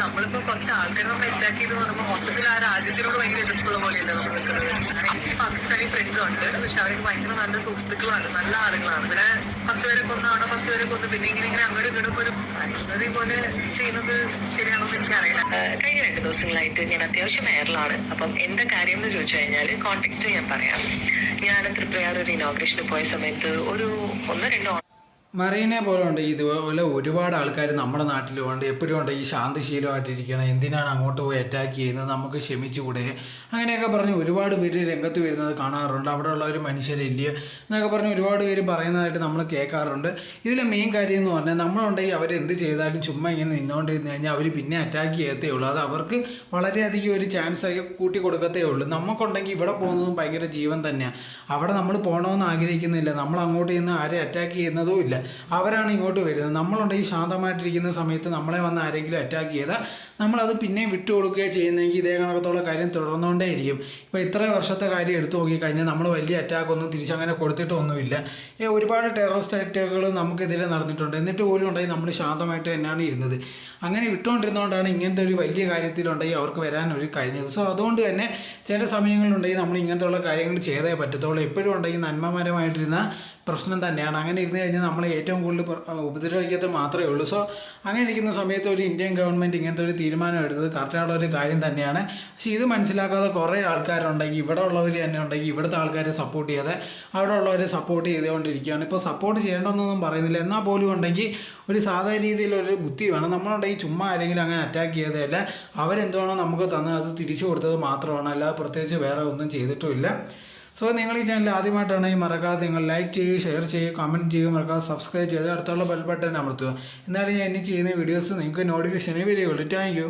നമ്മളിപ്പോ കുറച്ച് ആൾക്കാരെ നമ്മൾ അറ്റാക്ക് ചെയ്ത് പറയുമ്പോൾ മൊത്തത്തിൽ ആ രാജ്യത്തിനോട് ഭയങ്കര എതിർപ്പുള്ള പോലെയല്ല നമ്മൾ നിൽക്കുന്നത്? എനിക്ക് പാകിസ്ഥാനി ഫ്രണ്ട്സ് ഉണ്ട്. പക്ഷെ അവർക്ക് ഭയങ്കര നല്ല സുഹൃത്തുക്കളാണ്. നല്ല ആളുകളാണ്. ഇവിടെ പത്ത് പേരെ കൊന്ന് അവിടെ പത്ത് പേരെ കൊന്ന്. പിന്നെ ഇങ്ങനെ ഇങ്ങനെ അങ്ങോട്ടും ഇങ്ങോട്ടും ഒരു അഴിമതി പോലെ ചെയ്യുന്നത് ശരിയാണോ എന്ന് എനിക്കറിയില്ല കഴിഞ്ഞ രണ്ട് ദിവസങ്ങളായിട്ട് ഞാൻ അത്യാവശ്യം എയറിലാണ് അപ്പം എന്താ കാര്യം എന്ന് ചോദിച്ചു കഴിഞ്ഞാൽ കോണ്ടെക്സ്റ്റ് ഞാൻ പറയാം. ഞാൻ തൃപ്രയാർ ഒരു ഇനോഗ്രേഷന് പോയ സമയത്ത് ഒരു ഒന്നോ രണ്ടോ മറീനെ പോലെ ഉണ്ട്. ഇതുപോലെ ഒരുപാട് ആൾക്കാർ നമ്മുടെ നാട്ടിലുമുണ്ട് എപ്പോഴും ഉണ്ട് ഈ ശാന്തശീലമായിട്ടിരിക്കണം. എന്തിനാണ് അങ്ങോട്ട് പോയി അറ്റാക്ക് ചെയ്യുന്നത്? നമുക്ക് ക്ഷമിച്ചുകൂടെ? അങ്ങനെയൊക്കെ പറഞ്ഞ് ഒരുപാട് പേര് രംഗത്ത് വരുന്നത് കാണാറുണ്ട്. അവിടെ ഉള്ള ഒരു മനുഷ്യരില്ല എന്നൊക്കെ പറഞ്ഞ് ഒരുപാട് പേര് പറയുന്നതായിട്ട് നമ്മൾ കേൾക്കാറുണ്ട്. ഇതിലെ മെയിൻ കാര്യം എന്ന് പറഞ്ഞാൽ നമ്മളുണ്ടെങ്കിൽ എന്ത് ചെയ്താലും ചുമ്മാ ഇങ്ങനെ നിന്നുകൊണ്ടിരുന്ന് കഴിഞ്ഞാൽ അവർ പിന്നെ അറ്റാക്ക് ചെയ്യത്തേ ഉള്ളൂ. അത് അവർക്ക് വളരെയധികം ഒരു ചാൻസ് ആയി കൂട്ടി കൊടുക്കത്തേ ഉള്ളൂ. നമുക്കുണ്ടെങ്കിൽ ഇവിടെ പോകുന്നതും ഭയങ്കര ജീവൻ തന്നെയാണ് അവിടെ നമ്മൾ പോകണമെന്ന് ആഗ്രഹിക്കുന്നില്ല. നമ്മൾ അങ്ങോട്ട് ചെന്ന് ആരെ അറ്റാക്ക് ചെയ്യുന്നതും ഇല്ല. അവരാണ് ഇങ്ങോട്ട് വരുന്നത്. നമ്മളുണ്ടെങ്കിൽ ശാന്തമായിട്ടിരിക്കുന്ന സമയത്ത് നമ്മളെ വന്ന് ആരെങ്കിലും അറ്റാക്ക് ചെയ്താൽ നമ്മളത് പിന്നെയും വിട്ടു കൊടുക്കുകയോ ചെയ്യുന്നെങ്കിൽ ഇതേ കണക്കത്തോളം കാര്യം തുടർന്നുകൊണ്ടേ ഇരിക്കും ഇപ്പോൾ ഇത്ര വർഷത്തെ കാര്യം എടുത്തു നോക്കിക്കഴിഞ്ഞാൽ നമ്മൾ വലിയ അറ്റാക്ക് ഒന്നും തിരിച്ചങ്ങനെ കൊടുത്തിട്ടൊന്നുമില്ല. ഒരുപാട് ടെററിസ്റ്റ് അറ്റാക്കുകൾ നമുക്കെതിരെ നടന്നിട്ടുണ്ട്. എന്നിട്ട് പോലും ഉണ്ടെങ്കിൽ നമ്മൾ ശാന്തമായിട്ട് തന്നെയാണ് ഇരുന്നത്. അങ്ങനെ വിട്ടുകൊണ്ടിരുന്നതുകൊണ്ടാണ് ഇങ്ങനത്തെ ഒരു വലിയ കാര്യത്തിലുണ്ടെങ്കിൽ അവർക്ക് വരാൻ ഒരു കഴിഞ്ഞത്. സോ അതുകൊണ്ട് തന്നെ ചില സമയങ്ങളിലുണ്ടെങ്കിൽ നമ്മൾ ഇങ്ങനത്തെ ഉള്ള കാര്യങ്ങൾ ചെയ്തേ പറ്റത്തുള്ളൂ. എപ്പോഴും ഉണ്ടെങ്കിൽ നന്മമരമായിട്ടിരുന്ന പ്രശ്നം തന്നെയാണ്. അങ്ങനെ ഇരുന്ന് കഴിഞ്ഞാൽ നമ്മൾ ഏറ്റവും കൂടുതൽ ഉപദ്രവിക്കത്ത് മാത്രമേ ഉള്ളൂ. സോ അങ്ങനെ ഇരിക്കുന്ന സമയത്ത് ഒരു ഇന്ത്യൻ ഗവൺമെന്റ് ഇങ്ങനത്തെ ഒരു തീരുമാനം എടുത്തത് കറക്റ്റായുള്ള ഒരു കാര്യം തന്നെയാണ്. പക്ഷേ ഇത് മനസ്സിലാക്കാതെ കുറേ ആൾക്കാരുണ്ടെങ്കിൽ ഇവിടെ ഉള്ളവർ തന്നെ ഉണ്ടെങ്കിൽ ഇവിടുത്തെ ആൾക്കാരെ സപ്പോർട്ട് ചെയ്യാതെ അവിടെ ഉള്ളവരെ സപ്പോർട്ട് ചെയ്തുകൊണ്ടിരിക്കുകയാണ്. ഇപ്പോൾ സപ്പോർട്ട് ചെയ്യേണ്ടെന്നൊന്നും പറയുന്നില്ല. എന്നാൽ പോലും ഉണ്ടെങ്കിൽ ഒരു സാധാരണ രീതിയിലൊരു ബുദ്ധി വേണം. നമ്മളുണ്ടെങ്കിൽ ചുമ്മാ ആരെങ്കിലും അങ്ങനെ അറ്റാക്ക് ചെയ്തതല്ല. അവരെന്താണോ നമുക്ക് തന്നത് അത് തിരിച്ചു കൊടുത്തത് മാത്രമാണ്. അല്ലാതെ പ്രത്യേകിച്ച് വേറെ ഒന്നും ചെയ്തിട്ടുമില്ല സോ നിങ്ങൾ ഈ ചാനൽ ആദ്യമായിട്ടാണെങ്കിൽ മറക്കാതെ നിങ്ങൾ ലൈക്ക് ചെയ്യുക ഷെയർ ചെയ്യുക കമന്റ് ചെയ്യുക മറക്കാതെ സബ്സ്ക്രൈബ് ചെയ്ത് അടുത്തുള്ള ബെൽ ബട്ടൺ അമർത്തുക. എന്നാലും ഞാൻ ഇനി ചെയ്യുന്ന വീഡിയോസ് നിങ്ങൾക്ക് നോട്ടിഫിക്കേഷനേ വരികയുള്ളൂ. താങ്ക്